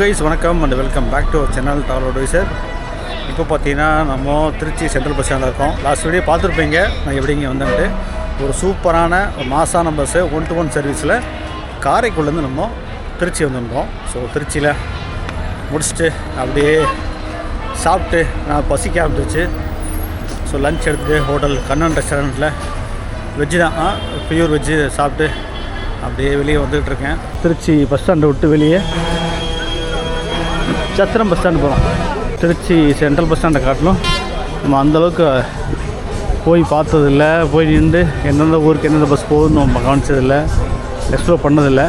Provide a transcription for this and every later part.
Guys வணக்கம் and welcome back to channel doll advisor இப்போ பார்த்தீங்கன்னா நம்ம திருச்சி சென்ட்ரல் பஸ் ஸ்டாண்டில் இருக்கோம். லாஸ்ட் வீடியோ பார்த்துருப்பீங்க. நான் எப்படி இங்கே வந்தேன்ட்டு. ஒரு சூப்பரான ஒரு மாசான பஸ்ஸு ஒன் டு ஒன் சர்வீஸில் காரைக்குடிலேருந்து நம்ம திருச்சி வந்துருந்தோம். ஸோ திருச்சியில் முடிச்சுட்டு அப்படியே சாப்பிட்டு நான் பசிக்க ஆரம்பிச்சிச்சு ஸோ லஞ்ச் எடுத்து ஹோட்டல் கண்ணன் ரெஸ்டாரண்ட்டில் வெஜ்ஜு தான். பியூர் வெஜ்ஜு சாப்பிட்டு அப்படியே வெளியே வந்துக்கிட்டு இருக்கேன். திருச்சி பஸ் ஸ்டாண்டை விட்டு வெளியே சத்திரம் பஸ் ஸ்டாண்டு போகிறோம் திருச்சி சென்ட்ரல் பஸ் ஸ்டாண்டை காட்டிலும் நம்ம அந்தளவுக்கு போய் பார்த்ததில்ல. போய் நின்று எந்தெந்த ஊருக்கு எந்தெந்த பஸ் போகுதுன்னு நம்ம கவனிச்சதில்லை. எக்ஸ்ப்ளோர் பண்ணதில்லை.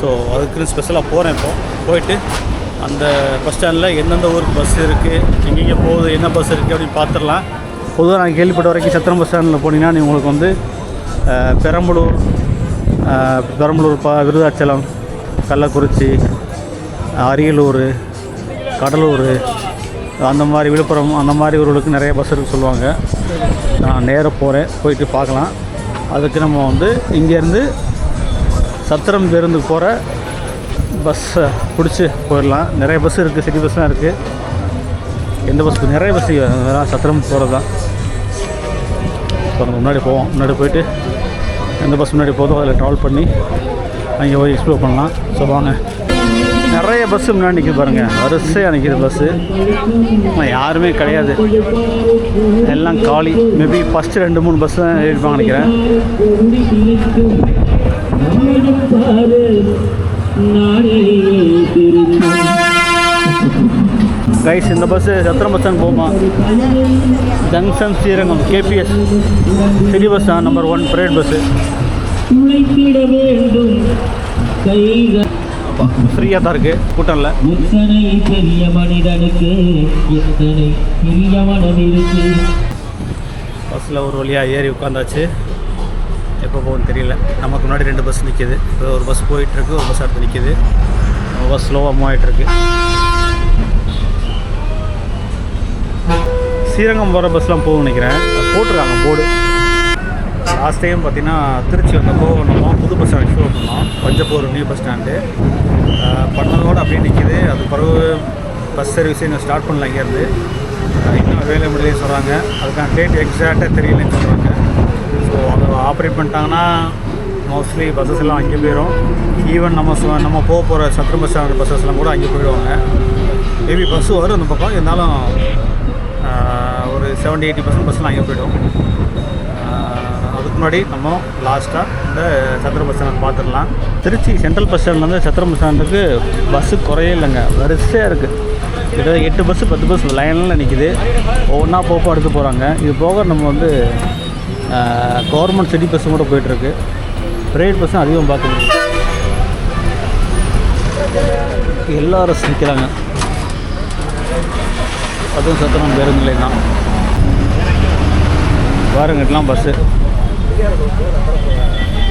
ஸோ அதுக்குன்னு ஸ்பெஷலாக போகிறேன் இப்போ. போயிட்டு அந்த பஸ் ஸ்டாண்டில் எந்தெந்த ஊருக்கு பஸ் இருக்குது எங்கெங்கே போகுது என்ன பஸ் இருக்குது அப்படின்னு பார்த்துடலாம். பொதுவாக நான் கேள்விப்பட்ட வரைக்கும் சத்திரம் பஸ் ஸ்டாண்டில் போனீங்கன்னா நீ உங்களுக்கு வந்து பெரம்பலூர் பெரம்பலூர் பா விருதாச்சலம் கள்ளக்குறிச்சி அரியலூர் கடலூர் அந்த மாதிரி விழுப்புரம் அந்த மாதிரி ஊர்களுக்கு நிறைய பஸ் இருக்கு சொல்லுவாங்க. நான் நேராக போகிறேன் போயிட்டு பார்க்கலாம். அதுக்கு நம்ம வந்து இங்கேருந்து சத்திரம் பேருந்து போகிற பஸ்ஸை பிடிச்சி போயிடலாம். நிறைய பஸ் இருக்குது சிட்டி பஸ்லாம் இருக்குது எந்த பஸ் நிறைய பஸ் வேணால் சத்திரம் போகிறது தான் ஸோ நம்ம முன்னாடி போவோம். முன்னாடி போயிட்டு எந்த பஸ் முன்னாடி போதும் அதில் ட்ராவல் பண்ணி அங்கே போய் எக்ஸ்ப்ளோர் பண்ணலாம். ஸோ வாங்க. நிறைய பஸ்ஸு முன்னாடி நிற்கிது பாருங்கள் வரிசையாக நிற்கிது பஸ்ஸு ஆனால் யாருமே கிடையாது. எல்லாம் காலி. மேபி ஃபஸ்ட்டு ரெண்டு மூணு பஸ் தான் ஏறிப்பாங்க நினைக்கிறேன். கைஸ் இந்த பஸ்ஸு சத்திரம் பஸ் ஸ்டாண்ட் போகுமா junction Srirangam KBS city bus தான் நம்பர் ஒன் பிரைவேட் பஸ்ஸு வேண்டும். கைகள் ஃப்ரீயாக தான் இருக்குது கூட்டம் இல்லை. எத்தனை பெரிய மனிதனுக்கு எத்தனை பெரிய மனம் இருக்கு பஸ்ஸில் ஒரு வழியாக ஏறி உட்காந்தாச்சு. எப்போ போகும்னு தெரியல. நமக்கு முன்னாடி ரெண்டு பஸ் நிற்கிது இப்போ ஒரு பஸ் போயிட்டுருக்கு ஒரு பஸ் அடுத்து நிற்கிது பஸ் ஸ்லோவாக மூவ் ஆகிட்டுருக்கு ஸ்ரீரங்கம் போகிற பஸ்லாம் போகும் நினைக்கிறேன். போட்டிருக்காங்க போர்டு லாஸ்ட் டைம் பார்த்தீங்கன்னா திருச்சி வந்தப்போ நம்ம புது பஸ் ஸ்டாண்ட் எக்ஸ்ப்ளோர் பண்ணோம். பஞ்சப்பூர் நியூ பஸ் ஸ்டாண்டு பண்ணதோடு அப்படியே நிற்கிது அது பிறகு பஸ் சர்வீஸ் இன்னும் ஸ்டார்ட் பண்ணல இங்கேருந்து. இன்னும் வேலை சொல்கிறாங்க அதுக்கான டேட் எக்ஸாக்டாக தெரியலன்னு சொல்கிறாங்க ஸோ அதை ஆப்ரேட் பண்ணிட்டாங்கன்னா மோஸ்ட்லி பஸ்ஸஸ் எல்லாம் அங்கே போயிடும் ஈவன் நம்ம நம்ம போக போகிற சத்திரம் பஸ் ஸ்டாண்ட் பஸ்ஸஸ்லாம் கூட அங்கே போயிடுவாங்க. மேபி பஸ்ஸு வரும் அந்த பக்கம். இருந்தாலும் ஒரு செவன்டி எயிட்டி பர்சன்ட் பஸ்லாம் அங்கே போயிடும். அதுக்கு முன்னாடி நம்ம லாஸ்ட்டாக இந்த சத்திரம் பஸ் ஸ்டாண்ட் பார்த்துடலாம். திருச்சி சென்ட்ரல் பஸ் ஸ்டாண்ட்லேருந்து சத்திரம் பஸ் ஸ்டாண்டுக்கு பஸ்ஸு குறையே இல்லைங்க. வரிசையாக இருக்குது கிட்டத்தட்ட எட்டு பஸ்ஸு பத்து பஸ் லைனில் நிற்கிது ஒவ்வொன்றா போப்போ அடுத்து போகிறாங்க இது போக நம்ம வந்து கவர்மெண்ட் சிட்டி பஸ்ஸும் கூட போயிட்டுருக்கு. ப்ரைவேட் பஸ்ஸும் அதிகம் பார்க்க முடியும் எல்லோரும் நிற்கிறாங்க அதுவும் சத்திரம் பேருந்து நிலையம் தான். பாருங்க இதெல்லாம் பஸ்ஸு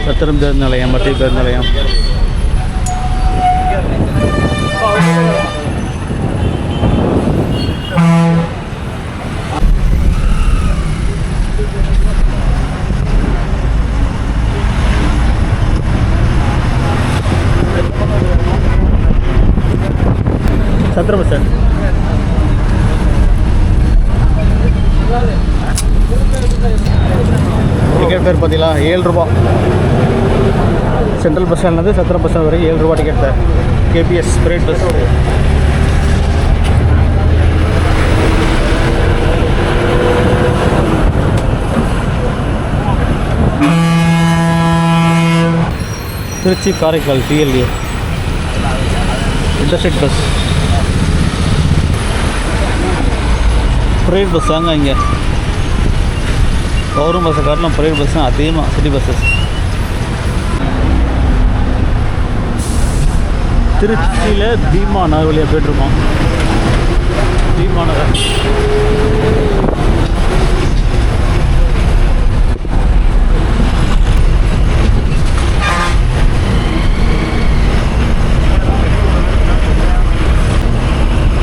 சத்திரம் பேருந்து நிலையம் மத்திய பேருந்து நிலையம் சத்திரம் பஸ் ஸ்டாண்ட் டிக்கெட் பேர் பார்த்தீங்களா ஏழு ரூபா சென்ட்ரல் பஸ் ஸ்டாண்ட்லேருந்து சத்திரம் பஸ் ஸ்டாண்ட் வரைக்கும் ஏழு ரூபா ticket sir. KBS private bus Trichy Karaikal TLA interstate bus private bus தாங்க இங்கே. கவர்மெண்ட் பஸ்ஸை காட்டிலும் ப்ரைவேட் பஸ் தான் அதிகமாக சிட்டி பஸ்ஸஸ் திருச்சியில் பீமா நகர் வழியாக போயிட்டுருக்கோம். பீமா நகர்.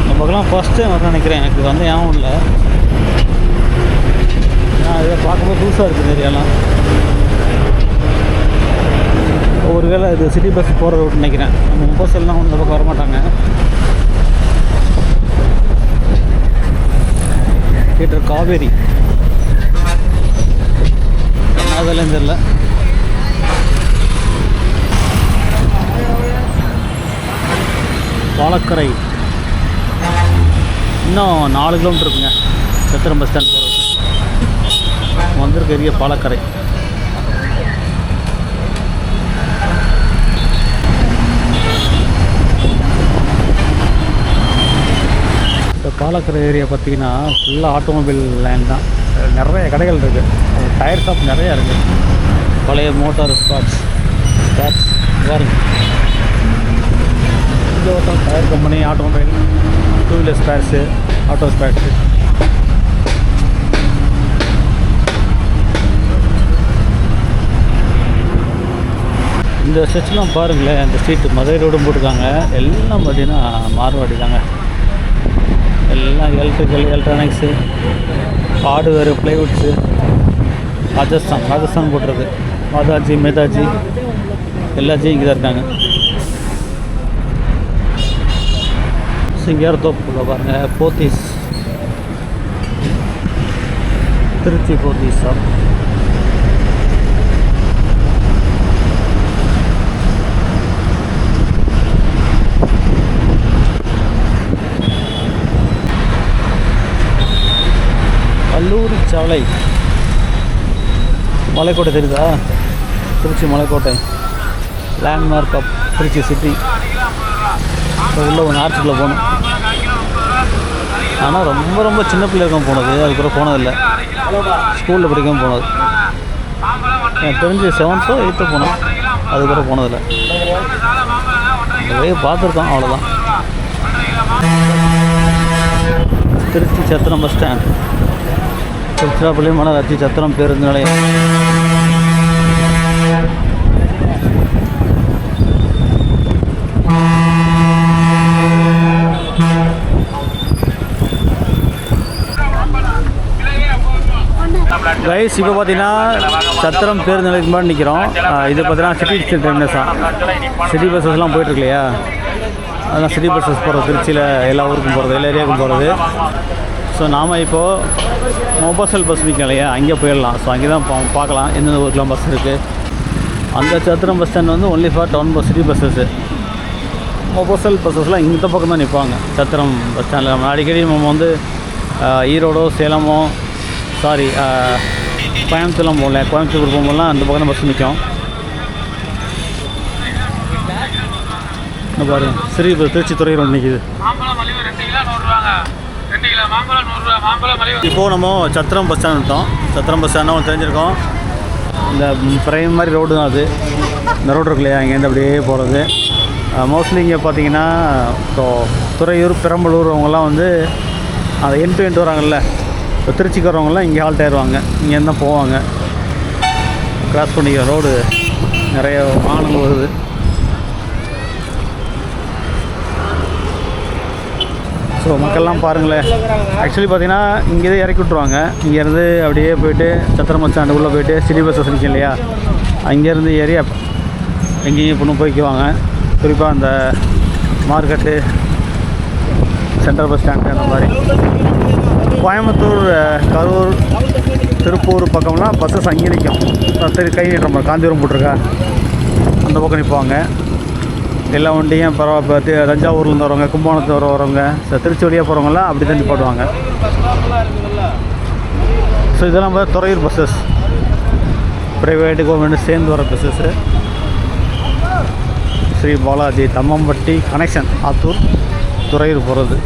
நமக்கெல்லாம் ஃபஸ்ட் டைம் வர நினைக்கிறேன். எனக்கு வந்து ஞாபகம் இல்லை. நான் இதை பார்க்கும்போது புதுசாக இருக்குது ஏரியாலாம். ஒரு வேளை இது சிட்டி பஸ் போகிற ரூட் நினைக்கிறேன். பஸ் எல்லாம் ஒன்று பக்கம் வரமாட்டாங்க. தியேட்டர் காவேரி. அதெல்லாம் தெரில பாலக்கரை. இன்னும் நாலு கிலோமீட்டர் இருக்குங்க. சத்திரம் பஸ் ஸ்டாண்ட் போகிறது வந்திருக்க ஏரியா பாலக்கரை. இந்த பாலக்கரை ஏரியா பார்த்தீங்கன்னா ஃபுல்லாக ஆட்டோமொபைல் லேண்ட் தான். நிறைய கடைகள் இருக்குது டயர் ஷாப் நிறையா இருக்குது பழைய மோட்டார் ஸ்பாட்ஸ் ஸ்பாட்ஸ் பாருங்க இங்கே ஒருத்தன் tyre company automobile two wheeler spares auto spares இந்த ஸ்ட்ரெச்செலாம் பாருங்களேன் இந்த ஸ்ட்ரீட்டு மதுரை ரோடும் போட்டிருக்காங்க. எல்லாம் பார்த்தீங்கன்னா மார்வாடி தாங்க. எல்லாம் electrical electronics hardware plywoods Rajasthan Rajasthan போட்டுறது. மாதாஜி மேதாஜி எல்லாத்தையும் இங்கே தான் இருக்காங்க சிங்காரத்தோப்புல பாருங்கள் போத்தீஸ். திருச்சி போத்தீஸ் ஷாப் சவலை மலைக்கோட்டை தெரியுதா? Trichy Malaikottai. Landmark of Trichy city உள்ளே ஒன்று ஆர்ச்சுக்குள்ளே போகணும். ஆனால் ரொம்ப ரொம்ப சின்ன பிள்ளைக்கும் போனது. அதுக்கப்புறம் போனதில்லை. ஸ்கூலில் படிக்கவும் போனது. எனக்கு தெரிஞ்சு செவன்த்தோ எயித்தோ போனோம். அதுக்கப்புறம் போனதில்லை. நிறைய பார்த்துருக்கோம் அவ்வளோதான் திருச்சி சத்திரம் பஸ் ஸ்டாண்ட் திருச்சிராப்பள்ளி மாநகராட்சி சத்திரம் பேருந்து நிலையம். கைஸ் இப்போ பார்த்தீங்கன்னா சத்திரம் பேருந்து நிலையத்துக்கு முன்னாடி நிற்கிறோம் இது பார்த்தீங்கன்னா சிட்டி டெர்மினஸ் தான் சிட்டி பஸ்ஸஸ்லாம் போயிட்டுருக்கு இல்லையா? அதெல்லாம் சிட்டி பஸ்ஸஸ் போகிறது திருச்சியில் எல்லா ஊருக்கும் போகிறது எல்லா ஏரியாவுக்கும் போகிறது ஸோ நாம் இப்போது மொபசல் பஸ் நிற்கும் இல்லையா? அங்கே போயிடலாம். ஸோ அங்கே தான் பார்க்கலாம். எந்தெந்த ஊருக்குலாம் பஸ் இருக்குது அந்த சத்திரம் பஸ் ஸ்டாண்ட் வந்து only for town bus city buses mofussil பஸ்ஸஸ்லாம் இந்த பக்கம் தான் நிற்பாங்க சத்திரம் பஸ் ஸ்டாண்டில் நம்ம அடிக்கடி நம்ம வந்து ஈரோடோ சேலமோ சாரி கோயம்புத்தூர்லாம் போகல. கோயம்புத்தூர் போகும்போதெல்லாம் அந்த பக்கம் தான் பஸ் நிற்கும் இந்த பாருங்க ஸ்ரீ திருச்சி துறை ரோடு நிற்கிது இப்போது நம்ம சத்திரம் பஸ் ஸ்டாண்ட் விட்டோம். சத்திரம் பஸ் ஸ்டாண்ட் தெரிஞ்சிருக்கோம். இந்த பிரைம் மாதிரி ரோடு தான் அது. இந்த ரோடு இருக்கு இல்லையா இங்கேருந்து அப்படியே போகிறது மோஸ்ட்லி இங்கே பார்த்தீங்கன்னா இப்போ துறையூர் பெரம்பலூர் அவங்கெல்லாம் வந்து அந்த என் டு என் வராங்கல்ல இப்போ திருச்சிக்கு வரவங்கலாம் இங்கே ஹால்ட் ஆயிடுவாங்க இங்கேருந்து தான் போவாங்க. கிராஸ் பண்ணிக்கிற ரோடு நிறைய வாகனங்கள் வருது. ஸோ மக்கள்லாம் பாருங்களேன். ஆக்சுவலி பார்த்தீங்கன்னா இங்கே தான் இறக்கி விட்ருவாங்க இங்கேருந்து அப்படியே போயிட்டு சத்திரம் பஸ் ஸ்டாண்டு உள்ளே போயிட்டு சிட்டி பஸ் நிற்கும் இல்லையா? அங்கேருந்து ஏறி எங்கேயும் இப்போ போய்க்குவாங்க. குறிப்பாக அந்த மார்க்கெட்டு சென்ட்ரல் பஸ் ஸ்டாண்டு அந்த மாதிரி. கோயம்புத்தூர் கரூர் திருப்பூர் பக்கம்லாம் பஸ்ஸஸ் அங்கே நிற்கும் திரு கை நீட்டுற காந்திபுரம் போட்டிருக்கா? அந்த பக்கம் நிற்பாங்க எல்லா வண்டியும் பரவாயில்ல தஞ்சாவூர்லேருந்து வரவங்க கும்பகோணத்தில் வர வரவங்க ச- திருச்சி வழியாக போகிறவங்கலாம் அப்படி தான் போடுவாங்க. ஸோ இதெல்லாம் பார்த்து துறையூர் பஸ்ஸஸ் ப்ரைவேட்டு கவர்மெண்ட் சேர்ந்து வர பஸ்ஸஸ்ஸு ஸ்ரீ பாலாஜி தம்மம்பட்டி கனெக்ஷன் ஆத்தூர் துறையூர் போகிறது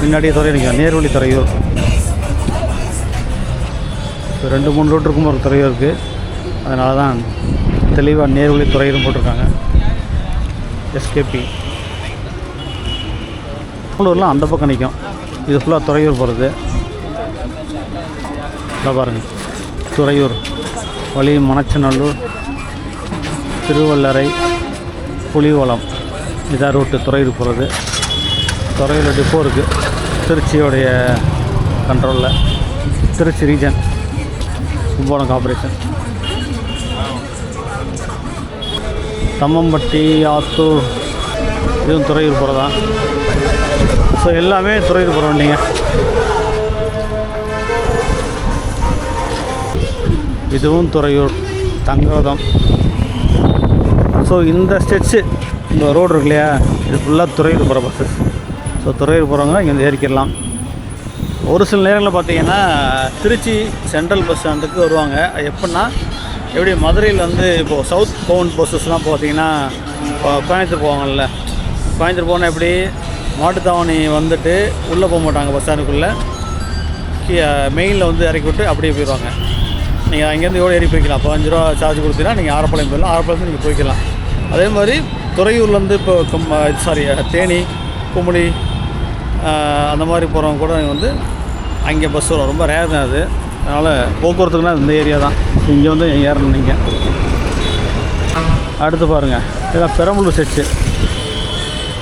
முன்னாடியே துறை நிற்கும் நேர்வழி துறையூர். இப்போ ரெண்டு மூணு ரோட் இருக்கும் ஒரு துறையூர் இருக்குது அதனால தான் தெளிவாக நேர்வழி துறையூரும் போட்டிருக்காங்க. எஸ்கேபி பெங்களூர்லாம் அந்த பக்கம் நிற்கும் இது ஃபுல்லாக துறையூர் போகிறது இதை பாருங்கள் துறையூர் வழி மணச்சநல்லூர் திருவள்ளரை புலிவளம் இதான் ரூட்டு துறையூர் போகிறது துறையூர் டிப்போ இருக்குது திருச்சியோடைய கண்ட்ரோலில் திருச்சி ரீஜன் கும்பகோணம் கார்பரேஷன் தம்மம்பட்டி ஆத்தூர் இதுவும் துறையூர் போகிறதா ஸோ எல்லாமே துறையூர் போகிற வண்டிங்க. இதுவும் துறையூர் தங்கரதம். ஸோ இந்த ஸ்டெச்சு இந்த ரோடு இருக்கு இல்லையா? இது ஃபுல்லாக துறையூர் போகிற பஸ்ஸஸ் ஸோ துறையூர் போகிறவங்க இங்கே ஏறிக்கிடலாம். ஒரு சில நேரங்களில் பார்த்தீங்கன்னா திருச்சி சென்ட்ரல் பஸ் ஸ்டாண்டுக்கு வருவாங்க. அது எப்படின்னா எப்படி மதுரையில் வந்து இப்போது சவுத் பவுண்ட் பஸ்ஸஸ்லாம் பார்த்தீங்கன்னா இப்போ கோயம்புத்தூர் போவாங்கல்ல. கோயம்புத்தூர் போனால் எப்படி மாட்டுத்தாவணி வந்துட்டு உள்ளே போக மாட்டாங்க பஸ் ஸ்டாண்டுக்குள்ளே. மெயினில் வந்து இறக்கி விட்டு அப்படியே போயிடுவாங்க. நீங்கள் அங்கேருந்து எவ்வளோ ஏறி போய்க்கலாம்? பதினஞ்சு ரூபா சார்ஜ் கொடுத்தீங்கன்னா நீங்கள் ஆரப்பாளையம் போயிடலாம். ஆரப்பாளையம் நீங்கள் போய்க்கலாம். அதே மாதிரி துறையூர்லேருந்து இப்போ சாரி தேனி குமுளி அந்த மாதிரி போகிறவங்க கூட வந்து அங்கே பஸ் வரும். ரொம்ப ரேர் தான் அது. அதனால் போக்குவரத்துக்குனா இந்த ஏரியா தான். இங்கே வந்து ஏறணும் நீங்கள் அடுத்து பாருங்கள் இதெல்லாம் பெரம்பலூர் செச்சு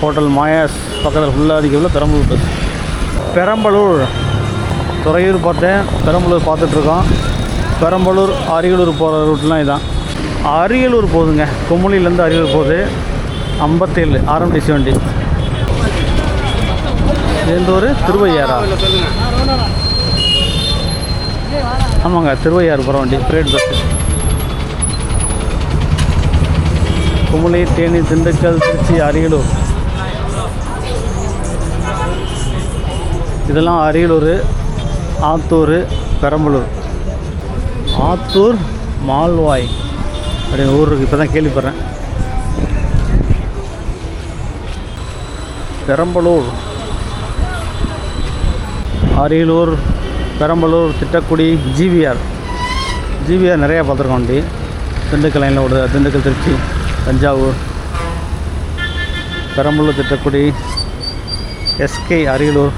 ஹோட்டல் மாயாஸ் பக்கத்தில் ஃபுல்லாக அடிக்கல பெரம்பலூர் பஸ் பெரம்பலூர். துறையூர் பார்த்தேன். பெரம்பலூர் பார்த்துட்ருக்கோம் பெரம்பலூர் அரியலூர் போகிற ரூட்லாம் இதுதான் அரியலூர் போகுதுங்க. குமுளிலேருந்து அரியலூர் போகுது. ஐம்பத்தேழு ஆர்எம்டிசி வண்டி. இது எந்த ஊர் திருவையாரா ஆமாங்க திருவையாறு போகிற வண்டி பிரைவேட் பஸ் குமுளி தேனி திண்டுக்கல் திருச்சி அரியலூர். இதெல்லாம் அரியலூர் ஆத்தூர் பெரம்பலூர். ஆத்தூர் மால்வாய். அப்படின்னு ஊர் இருக்குது இப்போ தான் கேள்விப்படுறேன். பெரம்பலூர். அரியலூர் பெரம்பலூர் திட்டக்குடி ஜிவிஆர். ஜிவிஆர் நிறையா பார்த்துருக்கோம் வண்டி. திண்டுக்கல் லைனில் ஓடுது. திண்டுக்கல் திருச்சி தஞ்சாவூர். பெரம்பலூர் திட்டக்குடி எஸ்கே அரியலூர்.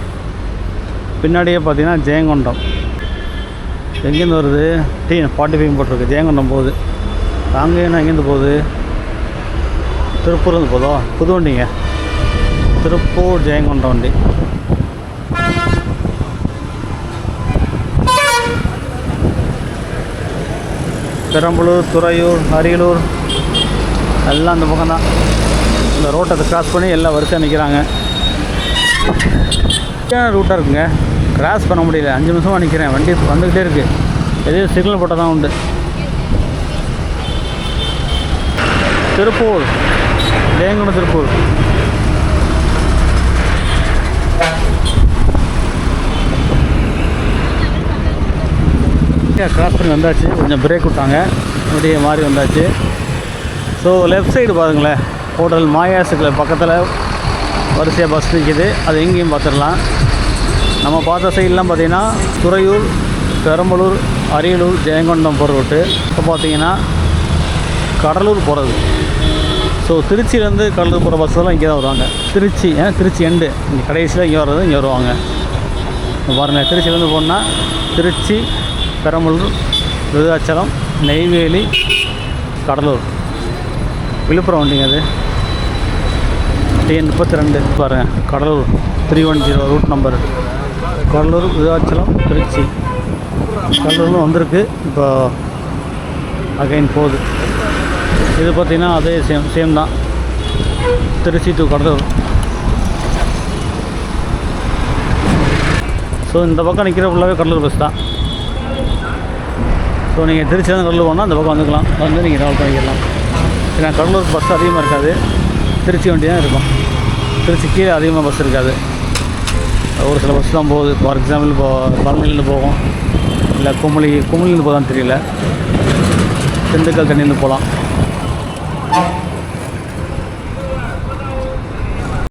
பின்னாடியே பார்த்தீங்கன்னா ஜெயங்கொண்டம். எங்கேருந்து வருது? டீ ஃபார்ட்டி ஃபைவ் போட்டிருக்கு. ஜெயங்கொண்டம் போகுது. நாங்கள் என்ன எங்கேருந்து போகுது? திருப்பூர்லேருந்து போதோ புது வண்டிங்க. திருப்பூர் ஜெயங்கொண்டம் வண்டி. பெரம்பலூர் துறையூர் அரியலூர் எல்லாம் அந்த பக்கம் தான் இந்த ரோட்டை கிராஸ் பண்ணி எல்லாம் வரிசையாக நிற்கிறாங்க ரூட்டாக இருக்குங்க. கிராஸ் பண்ண முடியல. அஞ்சு நிமிஷமாக நிற்கிறேன் வண்டி வந்துக்கிட்டே இருக்குது எதையும் சிக்னல் போட்டால் தான் உண்டு. திருப்பூர். ஜெயங்குண்டம் திருப்பூர். கிராஸ் பண்ணி வந்தாச்சு. கொஞ்சம் பிரேக் விட்டாங்க. அப்படியே மாறி வந்தாச்சு. ஸோ லெஃப்ட் சைடு பாருங்களேன். ஹோட்டல் மாயாசுக்கு பக்கத்தில் வரிசையாக பஸ் நிற்கிது அது எங்கேயும் பார்த்துடலாம். நம்ம பார்த்த சைட்லாம் பார்த்திங்கன்னா துறையூர் பெரம்பலூர் அரியலூர் ஜெயங்கொண்டம் போகிற ரூட்டு இப்போ பார்த்தீங்கன்னா கடலூர் போகிறது ஸோ திருச்சியிலேருந்து கடலூர் போகிற பஸ்ஸெல்லாம் இங்கே தான் வருவாங்க. திருச்சி ஏன்னா திருச்சி எண்டு இங்கே கடைசியில் இங்கே வர்றது இங்கே வருவாங்க. பாருங்கள் திருச்சியிலேருந்து போனால் திருச்சி பெரம்பலூர் விருதாச்சலம் நெய்வேலி கடலூர். விழுப்புரம் வண்டிங்க அது. டிஎன் முப்பத்தி ரெண்டு பாருங்கள் Cuddalore three one zero route number Cuddalore Virudhachalam Trichy. கடலூர்னு வந்திருக்கு. இப்போ அகைன் போகுது. இது பார்த்திங்கன்னா அதே சேம் சேம் தான். திருச்சி டு கடலூர். ஸோ இந்த பக்கம் நிற்கிற ஃபுல்லாகவே கடலூர் பஸ் தான். ஸோ நீங்கள் திருச்சியிலேருந்து கடலூர் போனால் அந்த பக்கம் வந்துக்கலாம். வந்து நீங்கள் ட்ராவல் பண்ணிக்கலாம். ஏன்னா கடலூர் பஸ் அதிகமாக இருக்காது. திருச்சி வண்டி தான் இருக்கும். திருச்சி கீழே அதிகமாக பஸ் இருக்காது. ஒரு சில பஸ் தான் போகுது. ஃபார் எக்ஸாம்பிள் இப்போ பழனிலேருந்து போகும் இல்லை குமுளி குமுளிலேருந்து போதான்னு தெரியல. திண்டுக்கல் தண்ணியிலேருந்து போகலாம்.